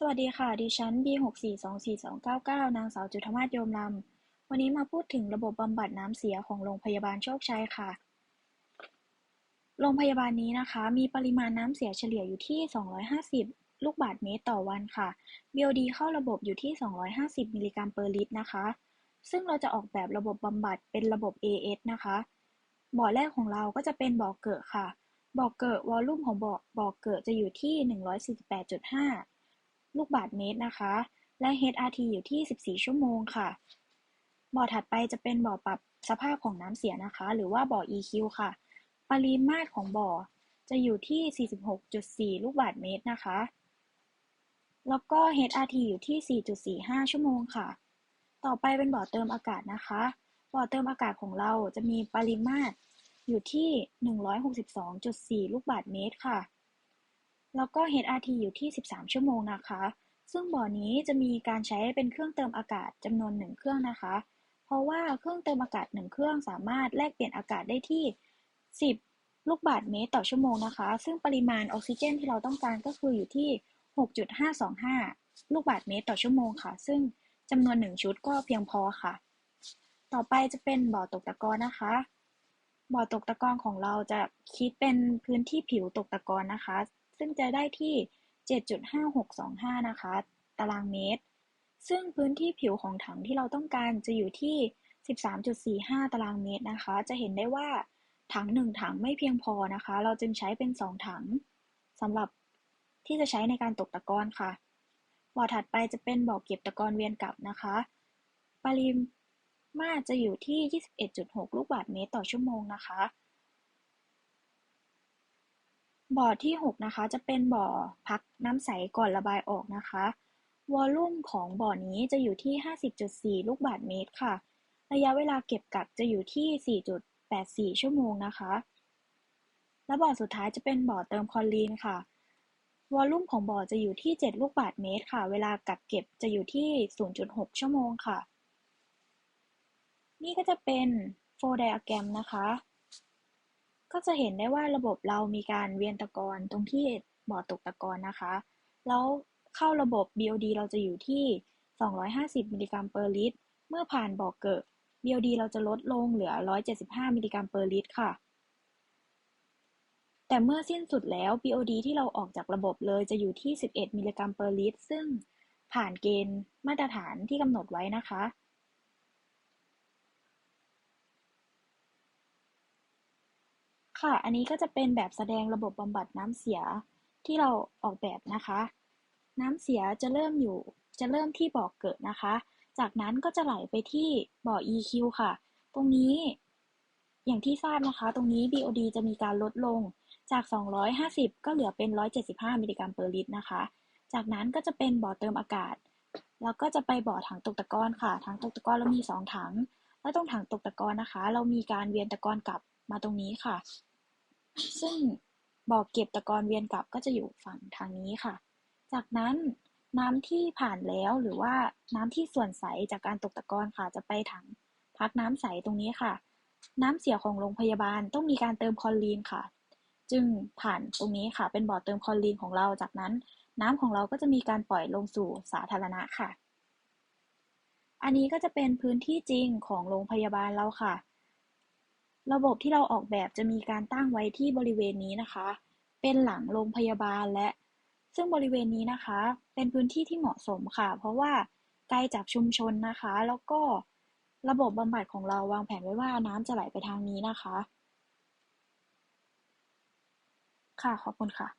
สวัสดีค่ะ ดิฉัน B6424299 นางสาวจุฑมาศโยมลำ วันนี้มาพูดถึงระบบบำบัดน้ำเสียของโรงพยาบาลโชคชัยค่ะ โรงพยาบาลนี้นะคะ มีปริมาณน้ำเสียเฉลี่ยอยู่ที่ 250 ลูกบาศก์เมตรต่อวันค่ะ BOD เข้าระบบอยู่ที่ 250 มิลลิกรัมเปอร์ลิตรนะคะ ซึ่งเราจะออกแบบระบบบำบัดเป็นระบบ AS นะคะ บ่อแรกของเราก็จะเป็นบ่อเกิดค่ะ บ่อเกิดวอลลุ่มของบ่อบ่อเกิดจะอยู่ที่ 148.5 ลูกบาศก์เมตรนะคะ และ HRT อยู่ที่ 14 ชั่วโมงค่ะ บ่อถัดไปจะเป็นบ่อปรับสภาพของน้ำเสียนะคะ หรือว่าบ่อ EQ ค่ะ ปริมาตรของบ่อจะอยู่ที่ 46.4 ลูกบาศก์เมตรนะคะ แล้วก็ HRT อยู่ที่ 4.45 ชั่วโมงค่ะ ต่อไปเป็นบ่อเติมอากาศนะคะ บ่อเติมอากาศของเราจะมีปริมาตรอยู่ที่ 162.4 ลูกบาศก์เมตรค่ะ แล้วก็ HRT อยู่ที่ 13 ชั่วโมงนะคะ ซึ่งบ่อนี้จะมีการใช้เป็นเครื่องเติมอากาศจำนวน1เครื่องนะคะ เพราะว่าเครื่องเติมอากาศ1เครื่องสามารถแลกเปลี่ยนอากาศได้ที่ 10 ลูกบาศก์เมตรต่อชั่วโมงนะคะ ซึ่งปริมาณออกซิเจนที่เราต้องการก็คืออยู่ที่ 6.525 ลูกบาศก์เมตรต่อชั่วโมงค่ะ ซึ่งจำนวน1ชุดก็เพียงพอค่ะ ต่อไปจะเป็นบ่อตกตะกอนนะคะบ่อตกตะกอนของเราจะคิดเป็นพื้นที่ผิวตกตะกอนนะคะ ซึ่งจะได้ที่ 7.5625 นะคะ ตารางเมตร ซึ่งพื้นที่ผิวของถังที่เราต้องการจะอยู่ที่ 13.45 ตารางเมตรนะคะ จะเห็นได้ว่าถังหนึ่งถังไม่เพียงพอนะคะ เราจึงใช้เป็น 2 ถังสำหรับที่จะใช้ในการตกตะกอนค่ะ บ่อถัดไปจะเป็นบ่อเก็บตะกอนเวียนกลับนะคะ ปริมาตรจะอยู่ที่ 21.6 ลูกบาศก์เมตรต่อชั่วโมงนะคะ บ่อที่6นะคะ จะเป็นบ่อพักน้ำใสก่อนระบายออกนะคะ วอลลุ่มของบ่อนี้จะอยู่ที่ 50.4 ลูกบาศก์เมตรค่ะ ระยะเวลาเก็บกักจะอยู่ที่ 4.84 ชั่วโมงนะคะ และบ่อสุดท้ายจะเป็นบ่อเติมคลอรีนค่ะ วอลลุ่มของบ่อจะอยู่ที่ 7 ลูกบาศก์เมตรค่ะ เวลากักเก็บจะอยู่ที่ 0.6 ชั่วโมงค่ะ นี่ก็จะเป็นโฟไดอะแกรมนะคะ ก็จะเห็นได้ว่าระบบเรามีการเวียนตะกอนตรงที่บ่อตกตะกอนนะคะ แล้วเข้าระบบ BOD เราจะอยู่ที่ 250 มิลลิกรัมเปอร์ลิตร เมื่อผ่านบ่อเกิด BOD เราจะลดลงเหลือ 175 มิลลิกรัมเปอร์ลิตรค่ะ แต่เมื่อสิ้นสุดแล้ว BOD ที่เราออกจากระบบเลยจะอยู่ที่ 11 มิลลิกรัมเปอร์ลิตร ซึ่งผ่านเกณฑ์มาตรฐานที่กำหนดไว้นะคะ ค่ะ อันนี้ก็จะเป็นแบบแสดงระบบบำบัดน้ำเสียที่เราออกแบบนะคะ น้ำเสียจะเริ่มอยู่จะเริ่มที่บ่อเกิดนะคะ จากนั้นก็จะไหลไปที่บ่อ EQ ค่ะ ตรงนี้อย่างที่ทราบนะคะ ตรงนี้ BOD จะมีการลดลงจาก 250 ก็เหลือเป็น 175 มิลลิกรัมเปอร์ลิตรนะคะ จากนั้นก็จะเป็นบ่อเติมอากาศ แล้วก็จะไปบ่อถังตกตะกอนค่ะ ถังตกตะกอนเรามี 2 ถัง และตรงถังตกตะกอนนะคะ เรามีการเวียนตะกอนกลับมาตรงนี้ค่ะ ซึ่งบ่อเก็บตะกอนเวียนกลับก็จะอยู่ฝั่งทางนี้ค่ะ จากนั้นน้ำที่ผ่านแล้วหรือว่าน้ำที่ส่วนใสจากการตกตะกอนค่ะ จะไปถังพักน้ำใสตรงนี้ค่ะ น้ำเสียของโรงพยาบาลต้องมีการเติมคลอรีนค่ะ จึงผ่านตรงนี้ค่ะ เป็นบ่อเติมคลอรีนของเรา จากนั้น น้ำของเราก็จะมีการปล่อยลงสู่สาธารณะค่ะ อันนี้ก็จะเป็นพื้นที่จริงของโรงพยาบาลเราค่ะ ระบบที่เราออกแบบจะมีการตั้งไว้ที่บริเวณนี้นะคะ เป็นหลังโรงพยาบาลและ ซึ่งบริเวณนี้นะคะ เป็นพื้นที่ที่เหมาะสมค่ะ เพราะว่าไกลจากชุมชนนะคะ แล้วก็ระบบบำบัดของเราวางแผนไว้ว่าน้ำจะไหลไปทางนี้นะคะ ค่ะ ขอบคุณค่ะ